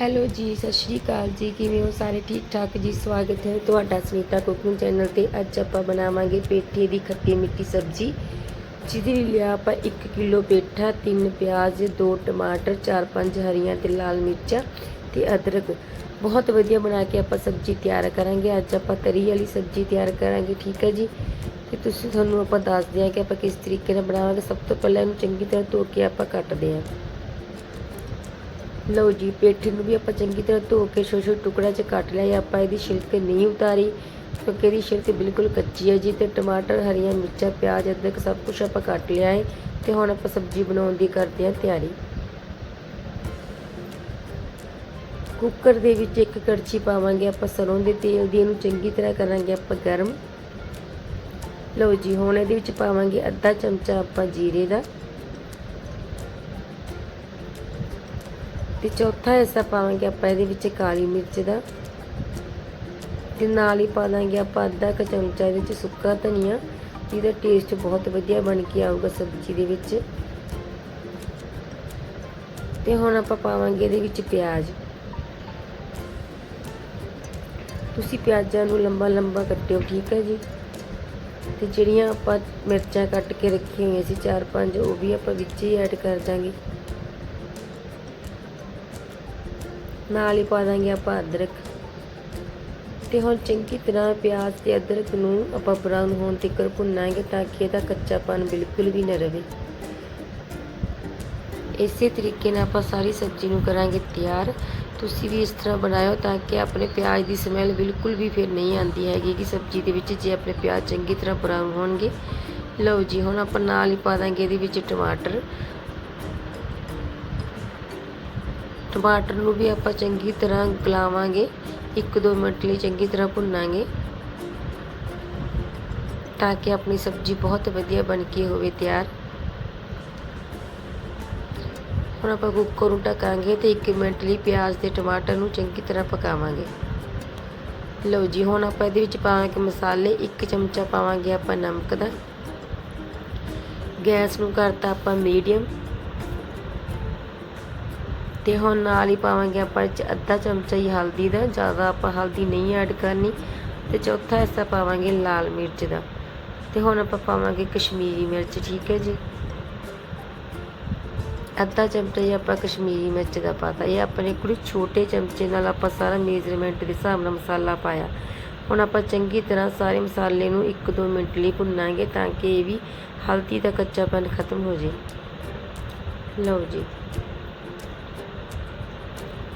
Hello ਜੀ, ਸਤਿ ਸ਼੍ਰੀ ਅਕਾਲ ਜੀ। ਕਿਵੇਂ ਹੋ ਸਾਰੇ? ਠੀਕ ਠਾਕ ਜੀ? ਸਵਾਗਤ ਹੈ ਤੁਹਾਡਾ ਸੁਨੀਤਾ ਕੁਕਿੰਗ ਚੈਨਲ ਤੇ। ਅੱਜ ਆਪਾਂ ਬਣਾਵਾਂਗੇ ਪੇਠੇ ਦੀ ਖੱਟੀ ਮਿੱਠੀ ਸਬਜ਼ੀ, ਜਿਹਦੇ ਲਈ ਲਿਆ ਆਪਾਂ 1 ਕਿਲੋ ਪੇਠਾ 3 ਪਿਆਜ਼ 2 ਟਮਾਟਰ 4-5 ਹਰੀਆਂ ਤੇ ਲਾਲ ਮਿਰਚਾਂ ਤੇ ਅਦਰਕ। ਬਹੁਤ ਵਧੀਆ ਬਣਾ ਕੇ ਆਪਾਂ ਸਬਜ਼ੀ ਤਿਆਰ ਕਰਾਂਗੇ। ਅੱਜ ਆਪਾਂ ਤਰੀ ਵਾਲੀ ਸਬਜ਼ੀ ਤਿਆਰ ਕਰਾਂਗੇ, ਠੀਕ ਹੈ ਜੀ? ਤੇ ਤੁਸੀਂ, ਤੁਹਾਨੂੰ ਆਪਾਂ ਦੱਸਦੇ ਹਾਂ ਕਿ ਆਪਾਂ ਕਿਸ ਤਰੀਕੇ ਨਾਲ ਬਣਾਵਾਂਗੇ। ਸਭ ਤੋਂ ਪਹਿਲਾਂ ਇਹਨੂੰ ਚੰਗੀ ਤਰ੍ਹਾਂ ਧੋ ਕੇ ਆਪਾਂ ਕੱਟਦੇ ਹਾਂ। ਲਓ ਜੀ, ਪੇਠੇ ਨੂੰ ਵੀ ਆਪਾਂ ਚੰਗੀ ਤਰ੍ਹਾਂ ਧੋ ਕੇ ਛੋਟੇ ਛੋਟੇ ਟੁਕੜਿਆਂ 'ਚ ਕੱਟ ਲਿਆ, ਆਪਾਂ ਇਹਦੀ ਛਿਲਕ ਨਹੀਂ ਉਤਾਰੀ, ਕਿਉਂਕਿ ਇਹਦੀ ਛਿਲਕ ਬਿਲਕੁਲ ਕੱਚੀ ਹੈ ਜੀ ਤੇ ਟਮਾਟਰ, ਹਰੀਆਂ ਮਿਰਚਾਂ, ਪਿਆਜ਼, ਅਦਰਕ ਸਭ ਕੁਝ ਆਪਾਂ ਕੱਟ ਲਿਆ ਹੈ ਤੇ ਹੁਣ ਆਪਾਂ ਸਬਜ਼ੀ ਬਣਾਉਣ ਦੀ ਕਰਦੇ ਹਾਂ ਤਿਆਰੀ। ਕੁੱਕਰ ਦੇ ਵਿੱਚ ਇੱਕ ਕੜਛੀ ਪਾਵਾਂਗੇ ਆਪਾਂ ਸਰੋਂ ਦੇ ਤੇਲ ਦੀ, ਇਹਨੂੰ ਚੰਗੀ ਤਰ੍ਹਾਂ ਕਰਾਂਗੇ ਆਪਾਂ ਗਰਮ। ਲਓ ਜੀ, ਹੁਣ ਇਹਦੇ ਵਿੱਚ ਪਾਵਾਂਗੇ ਅੱਧਾ ਚਮਚਾ ਆਪਾਂ ਜੀਰੇ ਦਾ। ਤੇ ਚੌਥਾ ਹਿੱਸਾ ਪਾਵਾਂਗੇ ਆਪਾਂ ਇਹਦੇ ਵਿੱਚ ਕਾਲੀ ਮਿਰਚ ਦਾ। ਤੇ ਨਾਲ ਹੀ ਪਾ ਦਾਂਗੇ ਆਪਾਂ ਅੱਧਾ ਕੁ ਚਮਚਾ ਇਹਦੇ ਵਿੱਚ ਸੁੱਕਾ ਧਨੀਆ। ਜਿਹਦਾ ਟੇਸਟ ਬਹੁਤ ਵਧੀਆ ਬਣ ਕੇ ਆਊਗਾ ਸਬਜ਼ੀ ਦੇ ਵਿੱਚ। ਤੇ ਹੁਣ ਆਪਾਂ ਪਾਵਾਂਗੇ ਇਹਦੇ ਵਿੱਚ ਪਿਆਜ਼। ਤੁਸੀਂ ਪਿਆਜ਼ਾਂ ਨੂੰ ਲੰਬਾ ਲੰਬਾ ਕੱਟਿਓ, ਠੀਕ ਹੈ ਜੀ? ਤੇ ਜਿਹੜੀਆਂ ਆਪਾਂ ਮਿਰਚਾਂ ਕੱਟ ਕੇ ਰੱਖੀਆਂ ਹੋਈਆਂ ਸੀ, ਚਾਰ ਪੰਜ, ਉਹ ਵੀ ਆਪਾਂ ਵਿੱਚ ਹੀ ਐਡ ਕਰ ਦਾਂਗੇ। ਨਾਲ ਹੀ ਪਾ ਦਾਂਗੇ ਆਪਾਂ ਅਦਰਕ। ਤੇ ਹੁਣ ਚੰਗੀ ਤਰ੍ਹਾਂ ਪਿਆਜ਼ ਤੇ ਅਦਰਕ ਨੂੰ ਆਪਾਂ ਬਰਾਊਨ ਹੋਣ ਤੱਕ ਭੁੰਨਾਂਗੇ ਤਾਂ ਕਿ ਇਹਦਾ ਕੱਚਾਪਨ ਬਿਲਕੁਲ ਵੀ ਨਾ ਰਹੇ ਇਸੇ ਤਰੀਕੇ ਨਾਲ ਆਪਾਂ ਸਾਰੀ ਸਬਜ਼ੀ ਨੂੰ ਕਰਾਂਗੇ ਤਿਆਰ। ਤੁਸੀਂ ਵੀ ਇਸ ਤਰ੍ਹਾਂ ਬਣਾਇਓ ਤਾਂ ਕਿ ਆਪਣੇ ਪਿਆਜ਼ ਦੀ ਸਮੈਲ ਬਿਲਕੁਲ ਵੀ ਫਿਰ ਨਹੀਂ ਆਉਂਦੀ ਹੈਗੀ ਕਿ ਸਬਜ਼ੀ ਦੇ ਵਿੱਚ ਜੇ ਆਪਣੇ ਪਿਆਜ਼ ਚੰਗੀ ਤਰ੍ਹਾਂ ਬਰਾਊਨ ਹੋਣਗੇ। ਲਓ ਜੀ, ਹੁਣ ਆਪਾਂ ਨਾਲ ਹੀ ਪਾ ਦਾਂਗੇ ਇਹਦੇ ਵਿੱਚ ਟਮਾਟਰ। ਟਮਾਟਰ ਨੂੰ ਵੀ ਆਪਾਂ ਚੰਗੀ ਤਰ੍ਹਾਂ ਗਲਾਵਾਂਗੇ। 1-2 ਮਿੰਟ ਲਈ ਚੰਗੀ ਤਰ੍ਹਾਂ ਭੁੰਨਾਂਗੇ। ਤਾਂ ਕਿ ਆਪਣੀ ਸਬਜ਼ੀ ਬਹੁਤ ਵਧੀਆ ਬਣ ਕੇ ਹੋਵੇ ਤਿਆਰ। ਹੁਣ ਆਪਾਂ ਕੁੱਕਰ ਨੂੰ ਢਕਾਂਗੇ ਤੇ 1 ਮਿੰਟ ਲਈ ਪਿਆਜ਼ ਤੇ ਟਮਾਟਰ ਨੂੰ ਚੰਗੀ ਤਰ੍ਹਾਂ ਪਕਾਵਾਂਗੇ। ਲਓ ਜੀ, ਹੁਣ ਆਪਾਂ ਇਹਦੇ ਵਿੱਚ ਪਾਵਾਂਗੇ ਮਸਾਲੇ 1 ਚਮਚਾ ਪਾਵਾਂਗੇ ਆਪਾਂ ਨਮਕ ਦਾ। ਗੈਸ ਨੂੰ ਕਰਤਾ ਆਪਾਂ ਮੀਡੀਅਮ। ਤੇ ਹੁਣ ਨਾਲ ਹੀ ਪਾਵਾਂਗੇ ਆਪਾਂ 'ਚ ਅੱਧਾ ਚਮਚਾ ਹੀ ਹਲਦੀ ਦਾ, ਜ਼ਿਆਦਾ ਆਪਾਂ ਹਲਦੀ ਨਹੀਂ ਐਡ ਕਰਨੀ। ਤੇ ਚੌਥਾ ਹਿੱਸਾ ਪਾਵਾਂਗੇ ਲਾਲ ਮਿਰਚ ਦਾ। ਤੇ ਹੁਣ ਆਪਾਂ ਪਾਵਾਂਗੇ ਕਸ਼ਮੀਰੀ ਮਿਰਚ, ਠੀਕ ਹੈ ਜੀ? ਅੱਧਾ ਚਮਚਾ ਹੀ ਆਪਾਂ ਕਸ਼ਮੀਰੀ ਮਿਰਚ ਦਾ ਪਾਤਾ ਇਹ ਆਪਣੇ ਕੁੜੀ ਛੋਟੇ ਚਮਚੇ ਨਾਲ ਆਪਾਂ ਸਾਰਾ ਮੇਜ਼ਰਮੈਂਟ ਦੇ ਹਿਸਾਬ ਨਾਲ ਮਸਾਲਾ ਪਾਇਆ। ਹੁਣ ਆਪਾਂ ਚੰਗੀ ਤਰ੍ਹਾਂ ਸਾਰੇ ਮਸਾਲੇ ਨੂੰ 1-2 ਮਿੰਟ ਲਈ ਭੁੰਨਾਂਗੇ ਤਾਂ ਕਿ ਇਹ ਵੀ ਹਲਦੀ ਦਾ ਕੱਚਾਪਨ ਖਤਮ ਹੋ ਜੇ। ਲਓ ਜੀ।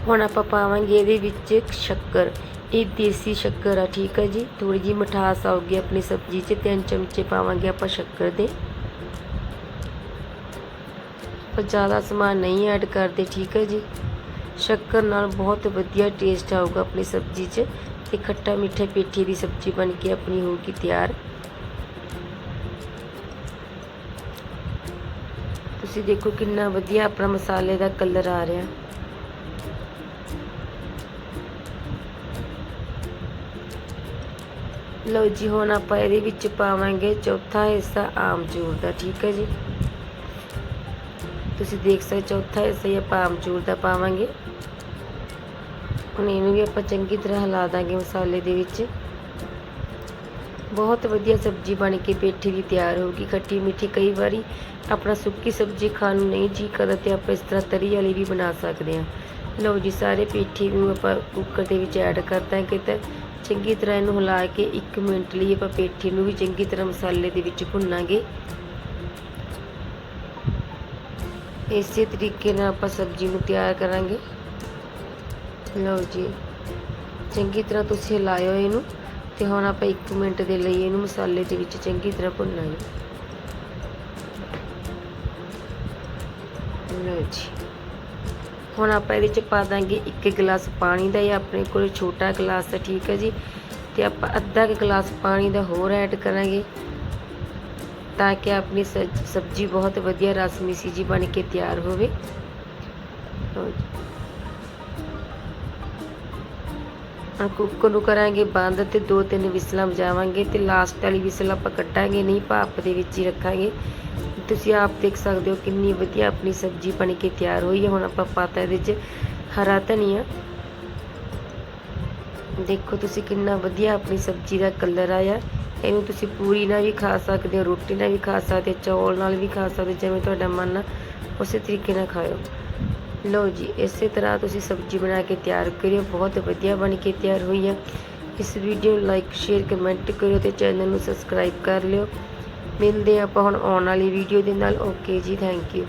ਹੁਣ ਆਪਾਂ ਪਾਵਾਂਗੇ ਇਹਦੇ ਵਿੱਚ ਸ਼ੱਕਰ। ਇਹ ਦੇਸੀ ਸ਼ੱਕਰ ਆ, ਠੀਕ ਹੈ ਜੀ? ਥੋੜੀ ਜੀ ਮਿਠਾਸ ਆਊਗੀ ਆਪਣੀ ਸਬਜ਼ੀ 'ਚ ਤਿੰਨ ਚਮਚੇ ਪਾਵਾਂਗੇ ਆਪਾਂ ਸ਼ੱਕਰ ਦੇ। ਪਰ ਜ਼ਿਆਦਾ ਸਮਾਨ ਨਹੀਂ ਐਡ ਕਰਦੇ, ਠੀਕ ਹੈ ਜੀ? ਸ਼ੱਕਰ ਨਾਲ ਬਹੁਤ ਵਧੀਆ ਟੇਸਟ ਆਊਗਾ ਆਪਣੀ ਸਬਜ਼ੀ 'ਚ ਤੇ ਖੱਟਾ ਮਿੱਠੇ ਪੇਠੀ ਦੀ ਸਬਜ਼ੀ ਬਣ ਕੇ ਆਪਣੀ ਹੋਊਗੀ ਤਿਆਰ। ਤੁਸੀਂ ਦੇਖੋ ਕਿੰਨਾ ਵਧੀਆ ਆਪਣਾ ਮਸਾਲੇ ਦਾ ਕਲਰ ਆ ਰਿਹਾ। ਲਓ ਜੀ, ਹੁਣ ਆਪਾਂ ਇਹਦੇ ਵਿੱਚ ਪਾਵਾਂਗੇ ਚੌਥਾ ਹਿੱਸਾ ਆਮਚੂਰ ਦਾ, ਠੀਕ ਹੈ ਜੀ? ਤੁਸੀਂ ਦੇਖ ਸਕਦੇ ਚੌਥਾ ਹਿੱਸਾ ਹੀ ਆਪਾਂ ਆਮਚੂਰ ਦਾ ਪਾਵਾਂਗੇ। ਹੁਣ ਇਹਨੂੰ ਵੀ ਆਪਾਂ ਚੰਗੀ ਤਰ੍ਹਾਂ ਹਿਲਾ ਦਾਂਗੇ ਮਸਾਲੇ ਦੇ ਵਿੱਚ। ਬਹੁਤ ਵਧੀਆ ਸਬਜ਼ੀ ਬਣ ਕੇ ਪੇਠੀ ਦੀ ਤਿਆਰ ਹੋਊਗੀ, ਖੱਟੀ ਮਿੱਠੀ ਕਈ ਵਾਰੀ ਆਪਣਾ ਸੁੱਕੀ ਸਬਜ਼ੀ ਖਾਣ ਨੂੰ ਨਹੀਂ ਜੀ ਕਰਦਾ ਤੇ ਆਪਾਂ ਇਸ ਤਰ੍ਹਾਂ ਤਰੀ ਵਾਲੀ ਵੀ ਬਣਾ ਸਕਦੇ ਹਾਂ। ਲਓ ਜੀ, ਸਾਰੇ ਪੇਠੀ ਨੂੰ ਆਪਾਂ ਕੁੱਕਰ ਦੇ ਵਿੱਚ ਐਡ ਕਰ ਦਾਂਗੇ ਤਾਂ ਚੰਗੀ ਤਰ੍ਹਾਂ ਇਹਨੂੰ ਹਿਲਾ ਕੇ 1 ਮਿੰਟ ਲਈ ਆਪਾਂ ਪੇਠੀ ਨੂੰ ਵੀ ਚੰਗੀ ਤਰ੍ਹਾਂ ਮਸਾਲੇ ਦੇ ਵਿੱਚ ਭੁੰਨਾਂਗੇ। ਇਸੇ ਤਰੀਕੇ ਨਾਲ ਆਪਾਂ ਸਬਜ਼ੀ ਨੂੰ ਤਿਆਰ ਕਰਾਂਗੇ। ਲਓ ਜੀ, ਚੰਗੀ ਤਰ੍ਹਾਂ ਤੁਸੀਂ ਹਿਲਾਇਓ ਇਹਨੂੰ ਤੇ ਹੁਣ ਆਪਾਂ 1 ਮਿੰਟ ਦੇ ਲਈ ਇਹਨੂੰ ਮਸਾਲੇ ਦੇ ਵਿੱਚ ਚੰਗੀ ਤਰ੍ਹਾਂ ਭੁੰਨਾਂਗੇ। ਲਓ ਜੀ। ਹੁਣ ਆਪਾਂ ਇਹਦੇ ਚ ਪਾ ਦਾਂਗੇ 1 ਗਲਾਸ ਪਾਣੀ ਦਾ, ਇਹ ਆਪਣੇ ਕੋਲ ਛੋਟਾ ਗਲਾਸ ਹੈ ਠੀਕ ਹੈ ਜੀ। ਤੇ ਆਪਾਂ ਅੱਧਾ ਕੁ ਗਲਾਸ ਪਾਣੀ ਦਾ ਹੋਰ ਐਡ ਕਰਾਂਗੇ, ਤਾਂ ਕਿ ਆਪਣੀ ਸ- ਸਬਜ਼ੀ ਬਹੁਤ ਵਧੀਆ ਰਸ ਮਿਸੀ ਜੀ, ਬਣ ਕੇ ਤਿਆਰ ਹੋਵੇ। ਹੁਣ ਕੁੱਕਰ ਨੂੰ ਕਰਾਂਗੇ ਬੰਦ ਤੇ ਦੋ ਤਿੰਨ ਵਿਸਲਾਂ ਵਜਾਵਾਂਗੇ ਤੇ ਲਾਸਟ ਵਾਲੀ ਵਿਸਲ ਆਪਾਂ ਕੱਟਾਂਗੇ, ਨਹੀਂ ਭਾਪ ਦੇ ਵਿੱਚ ਹੀ ਰੱਖਾਂਗੇ। ਤੁਸੀਂ ਆਪ ਦੇਖ ਸਕਦੇ ਹੋ ਕਿੰਨੀ ਵਧੀਆ ਆਪਣੀ ਸਬਜ਼ੀ ਬਣ ਕੇ ਤਿਆਰ ਹੋਈ ਹੈ। ਹੁਣ ਆਪਾਂ ਪਾਤਾ ਇਹਦੇ 'ਚ ਹਰਾ ਧਨੀਆ। ਦੇਖੋ ਤੁਸੀਂ ਕਿੰਨਾ ਵਧੀਆ ਆਪਣੀ ਸਬਜ਼ੀ ਦਾ ਕਲਰ ਆਇਆ। ਇਹਨੂੰ ਤੁਸੀਂ ਪੂਰੀ ਨਾਲ ਵੀ ਖਾ ਸਕਦੇ ਹੋ, ਰੋਟੀ ਨਾਲ ਵੀ ਖਾ ਸਕਦੇ ਹੋ, ਚੌਲ ਨਾਲ ਵੀ ਖਾ ਸਕਦੇ ਜਿਵੇਂ ਤੁਹਾਡਾ ਮਨ ਆ, ਉਸੇ ਤਰੀਕੇ ਨਾਲ ਖਾਓ। ਲਓ ਜੀ, ਇਸੇ ਤਰ੍ਹਾਂ ਤੁਸੀਂ ਸਬਜ਼ੀ ਬਣਾ ਕੇ ਤਿਆਰ ਕਰਿਓ, ਬਹੁਤ ਵਧੀਆ ਬਣ ਕੇ ਤਿਆਰ ਹੋਈ ਹੈ। ਇਸ ਵੀਡੀਓ ਨੂੰ ਲਾਈਕ ਸ਼ੇਅਰ ਕਮੈਂਟ ਕਰਿਓ ਤੇ ਚੈਨਲ ਨੂੰ ਸਬਸਕ੍ਰਾਈਬ ਕਰ ਲਿਓ। ਮਿਲਦੇ ਹਾਂ ਆਪਾਂ ਹੁਣ ਆਉਣ ਵਾਲੀ ਵੀਡੀਓ ਦੇ ਨਾਲ। ਓਕੇ ਜੀ ਥੈਂਕ ਯੂ